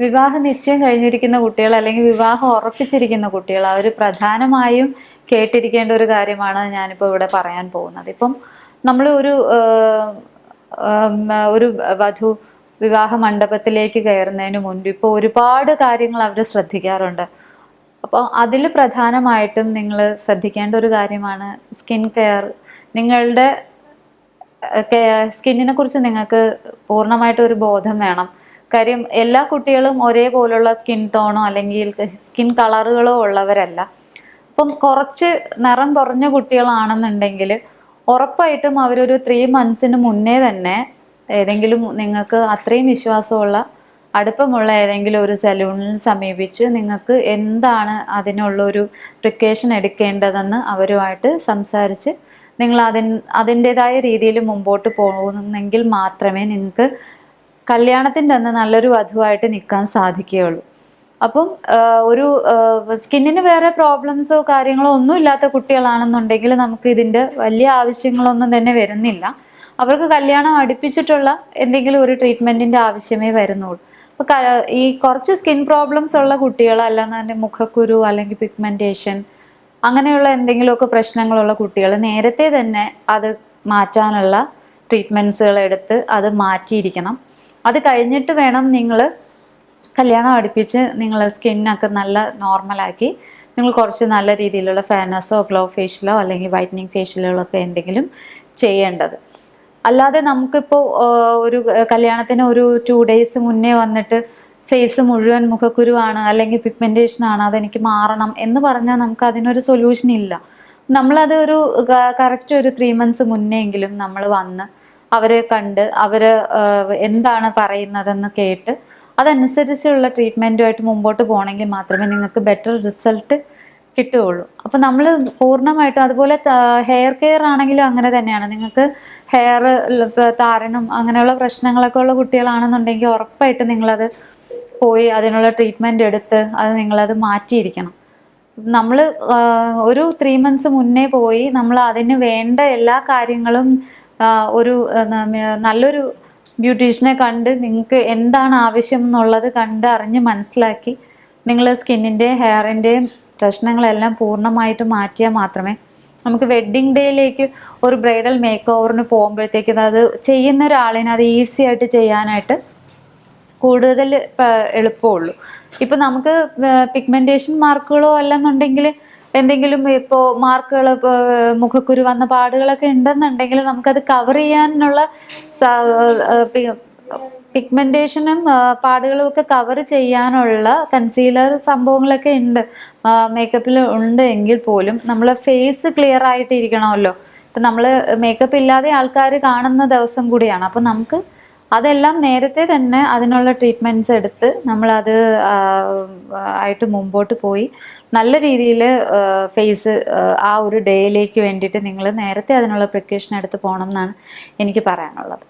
വിവാഹ നിശ്ചയം കഴിഞ്ഞിരിക്കുന്ന കുട്ടികൾ അല്ലെങ്കിൽ വിവാഹം ഉറപ്പിച്ചിരിക്കുന്ന കുട്ടികൾ അവർ പ്രധാനമായും കേട്ടിരിക്കേണ്ട ഒരു കാര്യമാണ് ഞാനിപ്പോൾ ഇവിടെ പറയാൻ പോകുന്നത്. ഇപ്പം നമ്മൾ ഒരു ഒരു വധു വിവാഹ മണ്ഡപത്തിലേക്ക് കയറുന്നതിന് മുൻപ് ഇപ്പോൾ ഒരുപാട് കാര്യങ്ങൾ അവർ ശ്രദ്ധിക്കാറുണ്ട്. അപ്പോൾ അതിൽ പ്രധാനമായിട്ടും നിങ്ങൾ ശ്രദ്ധിക്കേണ്ട ഒരു കാര്യമാണ് സ്കിൻ കെയർ. നിങ്ങളുടെ സ്കിന്നിനെ കുറിച്ച് നിങ്ങൾക്ക് പൂർണമായിട്ട് ഒരു ബോധം വേണം. കാര്യം എല്ലാ കുട്ടികളും ഒരേപോലുള്ള സ്കിൻ ടോണോ അല്ലെങ്കിൽ സ്കിൻ കളറുകളോ ഉള്ളവരല്ല. അപ്പം കുറച്ച് നിറം കുറഞ്ഞ കുട്ടികളാണെന്നുണ്ടെങ്കിൽ ഉറപ്പായിട്ടും അവരൊരു ത്രീ മന്ത്സിന് മുന്നേ തന്നെ ഏതെങ്കിലും നിങ്ങൾക്ക് അത്രയും വിശ്വാസമുള്ള അടുപ്പമുള്ള ഏതെങ്കിലും ഒരു സലൂണിൽ സമീപിച്ച് നിങ്ങൾക്ക് എന്താണ് അതിനുള്ള ഒരു പ്രിക്കോഷൻ എടുക്കേണ്ടതെന്ന് അവരുമായിട്ട് സംസാരിച്ച് നിങ്ങൾ അതിൻ അതിന്റെതായ രീതിയിൽ മുമ്പോട്ട് പോകുന്നെങ്കിൽ മാത്രമേ നിങ്ങൾക്ക് കല്യാണത്തിന്റെ അന്ന് നല്ലൊരു വധുവായിട്ട് നിൽക്കാൻ സാധിക്കുകയുള്ളൂ. അപ്പം ഒരു സ്കിന്നിന് വേറെ പ്രോബ്ലംസോ കാര്യങ്ങളോ ഒന്നും ഇല്ലാത്ത കുട്ടികളാണെന്നുണ്ടെങ്കിൽ നമുക്ക് ഇതിന്റെ വലിയ ആവശ്യങ്ങളൊന്നും തന്നെ വരുന്നില്ല. അവർക്ക് കല്യാണം അടുപ്പിച്ചിട്ടുള്ള എന്തെങ്കിലും ഒരു ട്രീറ്റ്മെന്റിന്റെ ആവശ്യമേ വരുന്നുള്ളൂ. അപ്പോൾ ഈ കുറച്ച് സ്കിൻ പ്രോബ്ലംസ് ഉള്ള കുട്ടികൾ അല്ലാതെ മുഖക്കുരു അല്ലെങ്കിൽ പിഗ്മെന്റേഷൻ അങ്ങനെയുള്ള എന്തെങ്കിലുമൊക്കെ പ്രശ്നങ്ങളുള്ള കുട്ടികൾ നേരത്തെ തന്നെ അത് മാറ്റാനുള്ള ട്രീറ്റ്മെന്റ്സുകൾ എടുത്ത് അത് മാറ്റിയിരിക്കണം. അത് കഴിഞ്ഞിട്ട് വേണം നിങ്ങൾ കല്യാണം അടുപ്പിച്ച് നിങ്ങൾ സ്കിന്നൊക്കെ നല്ല നോർമലാക്കി. നിങ്ങൾ കുറച്ച് നല്ല രീതിയിലുള്ള ഫാനസോ ഗ്ലോ ഫേഷ്യലോ അല്ലെങ്കിൽ വൈറ്റനിങ് ഫേഷ്യലുകളൊക്കെ എന്തെങ്കിലും ചെയ്യേണ്ടത്. അല്ലാതെ നമുക്കിപ്പോൾ ഒരു കല്യാണത്തിന് ഒരു ടു ഡേയ്സ് മുന്നേ വന്നിട്ട് ഫേസ് മുഴുവൻ മുഖക്കുരുവാണ് അല്ലെങ്കിൽ പിഗ്മെന്റേഷൻ ആണ് അതെനിക്ക് മാറണം എന്ന് പറഞ്ഞാൽ നമുക്ക് അതിനൊരു സൊല്യൂഷൻ ഇല്ല. നമ്മളത് ഒരു കറക്റ്റ് ഒരു ത്രീ മന്ത്സ് മുന്നേ എങ്കിലും നമ്മൾ വന്ന് അവരെ കണ്ട് അവർ എന്താണ് പറയുന്നതെന്ന് കേട്ട് അതനുസരിച്ചുള്ള ട്രീറ്റ്മെന്റുമായിട്ട് മുമ്പോട്ട് പോകണമെങ്കിൽ മാത്രമേ നിങ്ങൾക്ക് ബെറ്റർ റിസൾട്ട് കിട്ടുകയുള്ളൂ. അപ്പോൾ നമ്മൾ പൂർണമായിട്ടും അതുപോലെ ഹെയർ കെയർ ആണെങ്കിലും അങ്ങനെ തന്നെയാണ്. നിങ്ങൾക്ക് ഹെയർ താരനും അങ്ങനെയുള്ള പ്രശ്നങ്ങളൊക്കെ ഉള്ള കുട്ടികളാണെന്നുണ്ടെങ്കിൽ ഉറപ്പായിട്ടും നിങ്ങളത് പോയി അതിനുള്ള ട്രീറ്റ്മെന്റ് എടുത്ത് അത് നിങ്ങളത് മാറ്റിയിരിക്കണം. നമ്മൾ ഒരു ത്രീ മന്ത്സ് മുന്നേ പോയി നമ്മൾ അതിന് വേണ്ട എല്ലാ കാര്യങ്ങളും ഒരു നല്ലൊരു ബ്യൂട്ടീഷ്യനെ കണ്ട് നിങ്ങൾക്ക് എന്താണ് ആവശ്യം എന്നുള്ളത് കണ്ട് അറിഞ്ഞ് മനസ്സിലാക്കി നിങ്ങൾ സ്കിന്നിന്റെ ഹെയറിന്റെയും പ്രശ്നങ്ങളെല്ലാം പൂർണമായിട്ട് മാറ്റിയാൽ മാത്രമേ നമുക്ക് വെഡ്ഡിങ് ഡേയിലേക്ക് ഒരു ബ്രൈഡൽ മേക്ക് ഓവറിന് പോകുമ്പോഴത്തേക്കും അത് ചെയ്യുന്ന ഒരാളിന് അത് ഈസി ആയിട്ട് ചെയ്യാനായിട്ട് കൂടുതൽ എളുപ്പമുള്ളൂ. ഇപ്പം നമുക്ക് പിഗ്മെന്റേഷൻ മാർക്കുകളോ അല്ലെന്നുണ്ടെങ്കിൽ എന്തെങ്കിലും ഇപ്പോ മാർക്കുകൾ മുഖക്കുരു വന്ന പാടുകളൊക്കെ ഉണ്ടെന്നുണ്ടെങ്കിൽ നമുക്കത് കവർ ചെയ്യാനുള്ള പിഗ്മെന്റേഷനും പാടുകളും ഒക്കെ കവർ ചെയ്യാനുള്ള കൺസീലർ സംഭവങ്ങളൊക്കെ ഉണ്ട്. മേക്കപ്പിൽ ഉണ്ട് എങ്കിൽ പോലും നമ്മൾ ഫേസ് ക്ലിയർ ആയിട്ട് ഇരിക്കണമല്ലോ ഇപ്പം നമ്മൾ മേക്കപ്പ് ഇല്ലാതെ ആൾക്കാർ കാണുന്ന ദിവസം കൂടിയാണ്. അപ്പം നമുക്ക് അതെല്ലാം നേരത്തെ തന്നെ അതിനുള്ള ട്രീറ്റ്മെന്റ്സ് എടുത്ത് നമ്മളത് ആയിട്ട് മുമ്പോട്ട് പോയി. നല്ല രീതിയിൽ ഫേസ് ആ ഒരു ഡേയിലേക്ക് വേണ്ടിയിട്ട് നിങ്ങൾ നേരത്തെ അതിനുള്ള പ്രിക്കോഷൻ എടുത്ത് പോകണം എന്നാണ് എനിക്ക് പറയാനുള്ളത്.